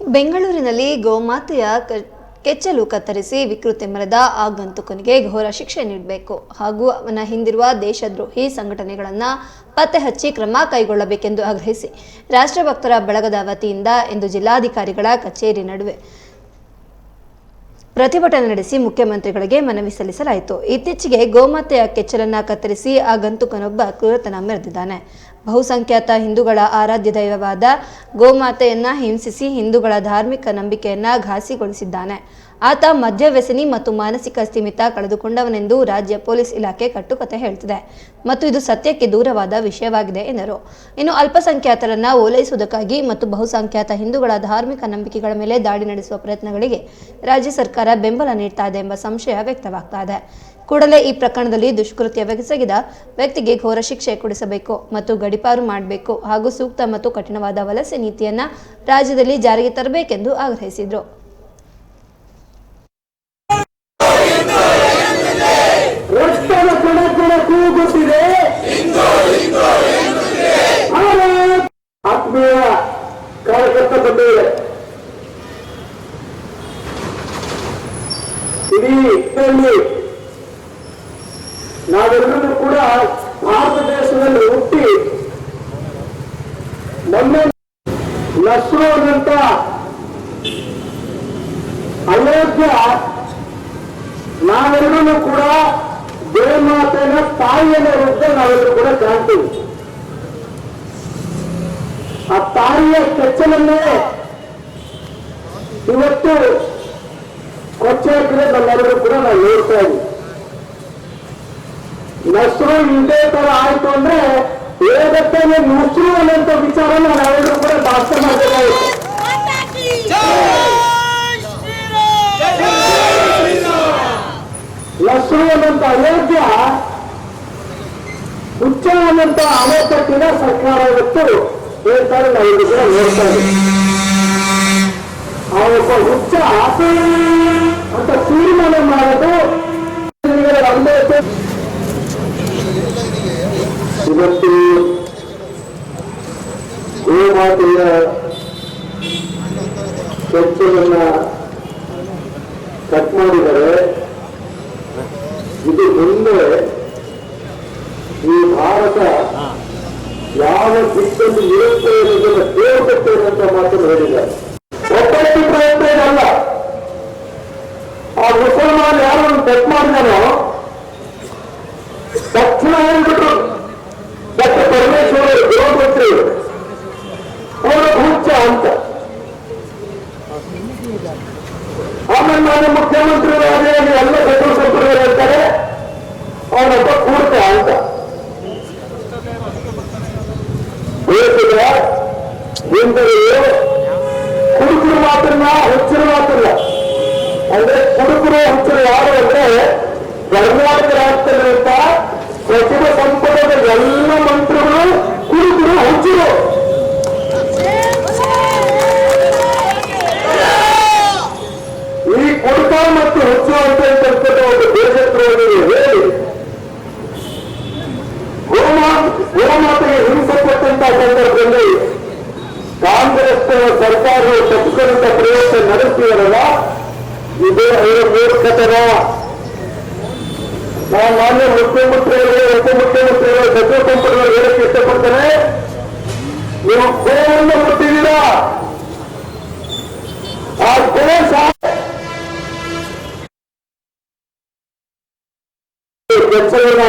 ಬೆಂಗಳೂರಿನಲ್ಲಿ ಗೋಮಾತೆಯ ಕೆಚ್ಚಲು ಕತ್ತರಿಸಿ ವಿಕೃತಿ ಮೆರೆದ ಆಗಂತುಕನಿಗೆ ಘೋರ ಶಿಕ್ಷೆ ನೀಡಬೇಕು. ಹಾಗೂ ಅವನ ಹಿಂದಿರುವ ದೇಶದ್ರೋಹಿ ಸಂಘಟನೆಗಳನ್ನು ಪತ್ತೆ ಹಚ್ಚಿ ಕ್ರಮ ಕೈಗೊಳ್ಳಬೇಕೆಂದು ಆಗ್ರಹಿಸಿ ರಾಷ್ಟ್ರಭಕ್ತರ ಬಳಗದ ವತಿಯಿಂದ ಇಂದು ಜಿಲ್ಲಾಧಿಕಾರಿಗಳ ಕಚೇರಿ ನಡುವೆ ಪ್ರತಿಭಟನೆ ನಡೆಸಿ ಮುಖ್ಯಮಂತ್ರಿಗಳಿಗೆ ಮನವಿ ಸಲ್ಲಿಸಲಾಯಿತು. ಇತ್ತೀಚೆಗೆ ಗೋಮಾತೆಯ ಕೆಚ್ಚಲನ್ನ ಕತ್ತರಿಸಿ ಆ ಗಂತುಕನೊಬ್ಬ ಕ್ರೂರತನ ಮೆರೆದಿದ್ದಾನೆ. ಬಹುಸಂಖ್ಯಾತ ಹಿಂದೂಗಳ ಆರಾಧ್ಯ ದೈವವಾದ ಗೋಮಾತೆಯನ್ನ ಹಿಂಸಿಸಿ ಹಿಂದೂಗಳ ಧಾರ್ಮಿಕ ನಂಬಿಕೆಯನ್ನ ಘಾಸಿಗೊಳಿಸಿದ್ದಾನೆ. ಆತ ಮದ್ಯವ್ಯಸನಿ ಮತ್ತು ಮಾನಸಿಕ ಸ್ಥಿಮಿತ ಕಳೆದುಕೊಂಡವನೆಂದು ರಾಜ್ಯ ಪೊಲೀಸ್ ಇಲಾಖೆ ಕಟ್ಟುಕತೆ ಹೇಳ್ತಿದೆ. ಮತ್ತು ಇದು ಸತ್ಯಕ್ಕೆ ದೂರವಾದ ವಿಷಯವಾಗಿದೆ, ಎಂದರು. ಇನ್ನು ಅಲ್ಪಸಂಖ್ಯಾತರನ್ನ ಓಲೈಸುವುದಕ್ಕಾಗಿ ಮತ್ತು ಬಹುಸಂಖ್ಯಾತ ಹಿಂದೂಗಳ ಧಾರ್ಮಿಕ ನಂಬಿಕೆಗಳ ಮೇಲೆ ದಾಳಿ ನಡೆಸುವ ಪ್ರಯತ್ನಗಳಿಗೆ ರಾಜ್ಯ ಸರ್ಕಾರ ಬೆಂಬಲ ನೀಡ್ತಾ ಇದೆ ಎಂಬ ಸಂಶಯ ವ್ಯಕ್ತವಾಗ್ತಾ ಇದೆ. ಕೂಡಲೇ ಈ ಪ್ರಕರಣದಲ್ಲಿ ದುಷ್ಕೃತ್ಯವೆಸಗಿದ ವ್ಯಕ್ತಿಗೆ ಘೋರ ಶಿಕ್ಷೆ ಕೊಡಿಸಬೇಕು ಮತ್ತು ಗಡಿಪಾರು ಮಾಡಬೇಕು ಹಾಗೂ ಸೂಕ್ತ ಮತ್ತು ಕಠಿಣವಾದ ವಲಸೆ ನೀತಿಯನ್ನ ರಾಜ್ಯದಲ್ಲಿ ಜಾರಿಗೆ ತರಬೇಕೆಂದು ಆಗ್ರಹಿಸಿದರು. ಭಾರತ್ ಆತ್ಮೀಯ ಕಾರ್ಯಕರ್ತ ಬಂದಿದೆ ಇಡೀ ಇದರಲ್ಲಿ ನಾವೆಲ್ಲರೂ ಕೂಡ ಭಾರತ ದೇಶದಲ್ಲಿ ಹುಟ್ಟಿ ನಮ್ಮ ನಸ್ರೋದಂತ ಅಯೋಧ್ಯ ನಾವೆಲ್ಲರೂ ಕೂಡ ದೇವಮಾತೆಯ ತಾಯಿಯ ರೂಪ ನಾವೆಲ್ಲರೂ ಕೂಡ ಕಾಣ್ತೀವಿ ಆ ತಾಯಿಯ ಕೆಚ್ಚಲನ್ನೇ ಇವತ್ತು ಕೊಚ್ಚೆ ಹಾಕಿದ್ರೆ ನಮ್ಮೆಲ್ಲರೂ ಕೂಡ ನಾವು ನೋಡ್ತಾ ಇದ್ದೀವಿ ನಸ್ರು ಇದೇ ತರ ಆಯ್ತು ಅಂದ್ರೆ ವೇದಕ್ಕೆ ನಸ್ರು ಅನ್ನೋಂಥ ವಿಚಾರ ನಾವೆಲ್ಲರೂ ಕೂಡ ಭಾಷಣ ಮಾಡಬೇಕಾಗುತ್ತೆ ಅನ್ನೋಂಥ ಅಯೋಗ್ಯ ಹುಚ್ಚ ಅನ್ನೋಂಥ ಅಣೆಕಟ್ಟಿನ ಸರ್ಕಾರ ಇವತ್ತು ಹೇಳ್ತಾರೆ ನಾವು ಕೂಡ ನೋಡ್ತಾ ಇದ್ದೀವಿ ಆ ಹುಚ್ಚ ಅಂತ ತೀರ್ಮಾನ ಮಾಡೋದು ಇವತ್ತು ಗೋಮಾತೆಯ ಚರ್ಚೆಯನ್ನ ಕಟ್ ಮಾಡಿದರೆ ಇದು ಮುಂದೆ ಈ ಭಾರತ ಯಾವ ದಿಕ್ಕಲ್ಲಿ ಇರುತ್ತೆ ಅನ್ನೋದನ್ನು ಕೇಳುತ್ತೆ ಅಂತ ಮಾತನ್ನು ಹೇಳಿದ್ದಾರೆ. ಒಬ್ಬಟ್ಟು ಪ್ರಯತ್ನ ಇದಲ್ಲ ಆ ಮುಸಲ್ಮಾನ್ ಯಾರು ಕಟ್ ಮಾಡಿದಾನೋ ತಕ್ಷಣ ಹೇಳ್ಬಿಟ್ರು ಡಾಕ್ಟರ್ ಪರಮೇಶ್ವರ ಗೃಹ ಹಿಂದೂಗಳು ಕುಡುಕರು ಮಾತ್ರನ್ನ ಹುಚ್ಚರು ಮಾತ್ರಲ್ಲ ಅಂದ್ರೆ ಕುಡುಕರು ಹುಚ್ಚರು ಯಾರು ಅಂದ್ರೆ ಕರ್ನಾಟಕ ರಾಷ್ಟ್ರದಲ್ಲಿರುವಂತ ಸಚಿವ ಸಂಪುಟದ ಎಲ್ಲ ಮಂತ್ರಿಗಳು ಕುಡುಕರು ಹುಚ್ಚರು ಈ ಕುಡುಕ ಮತ್ತು ಹುಚ್ಚು ಅಂತ ಅಂತಕ್ಕಂಥ ಒಂದು ದೇಶದ್ರೋಹಿ ಹೇಳಿ ಗೋಮಾ ಗೋಮಾತೆಗೆ ಹಿಂಸೆಪಟ್ಟಂತ ಸಂದರ್ಭದಲ್ಲಿ ಕಾಂಗ್ರೆಸ್ ಸರ್ಕಾರವು ತಪ್ಪಿಕೊಂಡ ಪ್ರಯತ್ನ ನಡೆಸ್ತೀವರಲ್ಲ ಇದು ಅವರ ಮೂರ್ಖತನ. ನಾನು ಮಾನ್ಯ ಮುಖ್ಯಮಂತ್ರಿಗಳಿಗೆ, ಉಪಮುಖ್ಯಮಂತ್ರಿಗಳ ಸಚಿವ ಸಂಪುಟಗಳು ಹೇಳಕ್ಕೆ ಇಷ್ಟಪಡ್ತೇನೆ. ನೀವು ಗುಣವನ್ನು ಕೊಟ್ಟಿದ್ದೀರಾ ಆ ಗೋ ಸಾಧ್ಯ ಕೆಲಸಗಳನ್ನ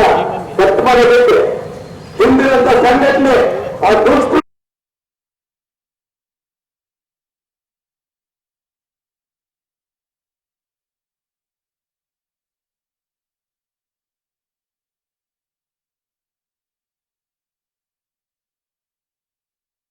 ಕಟ್ ಮಾಡಬೇಕು ಹಿಂದಿನಂತ ಸಂಘಟನೆ ಆ ದುಷ್ಕೃತ್ಯ